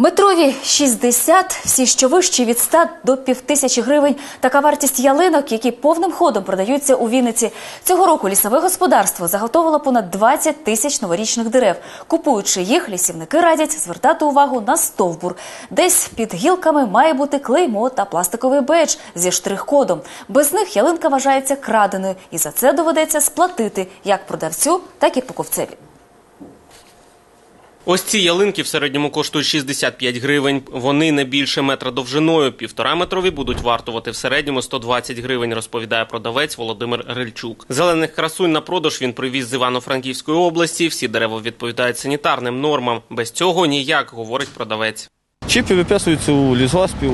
Метрові 60, всі що вищі від 100 до півтисячі гривень. Така вартість ялинок, які повним ходом продаються у Вінниці. Цього року лісове господарство заготовило понад 20 тисяч новорічних дерев. Купуючи їх, лісівники радять звертати увагу на стовбур. Десь під гілками має бути клеймо та пластиковий бейдж зі штрих-кодом. Без них ялинка вважається краденою, і за це доведеться сплатити як продавцю, так і покупцеві. Ось ці ялинки в середньому коштують 65 гривень. Вони не більше метра довжиною. Півтора метрові будуть вартувати в середньому 120 гривень, розповідає продавець Володимир Рильчук. Зелених красунь на продаж він привіз з Івано-Франківської області. Всі дерева відповідають санітарним нормам. Без цього ніяк, говорить продавець. Чіпи виписуються у лісгоспі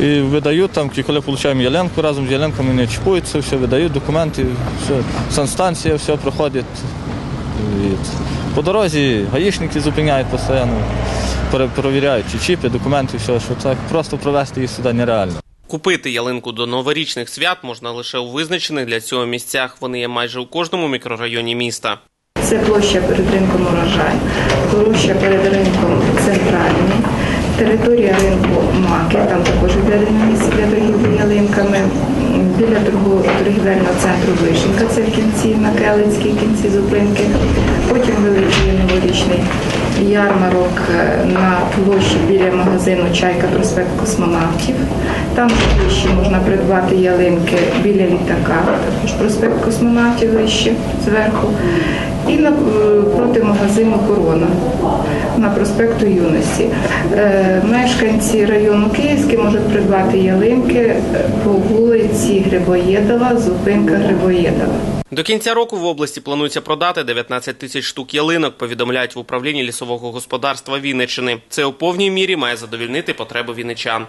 і видають там, коли отримуємо ялинку, разом з ялинками не чіпуються, все видають документи, все, санстанція все проходить. По дорозі гаїшники зупиняють постійно, перевіряють чи чіпи, документи, все, що так просто провести їх сюди нереально. Купити ялинку до новорічних свят можна лише у визначених для цього місцях. Вони є майже у кожному мікрорайоні міста. Це площа перед ринком урожай, площа перед ринком центральний, територія ринку Маки, там також відведено місце для торгівлі ялинками, М, біля торгівельного центру Вишенка, це в кінці, на Келицькій кінці зупинки. Ярмарок е, на площі біля магазину Чайка проспект космонавтів. Там вище можна придбати ялинки біля літака, також проспект космонавтів вище зверху. І на, е, проти магазину Корона на проспекту Юності. Е, Мешканці району Київський можуть придбати ялинки по вулиці Грибоєдова, зупинка Грибоєдова. До кінця року в області планується продати 19 тисяч штук ялинок, повідомляють в управлінні лісового господарства Вінниччини. Це у повній мірі має задовільнити потреби вінничан.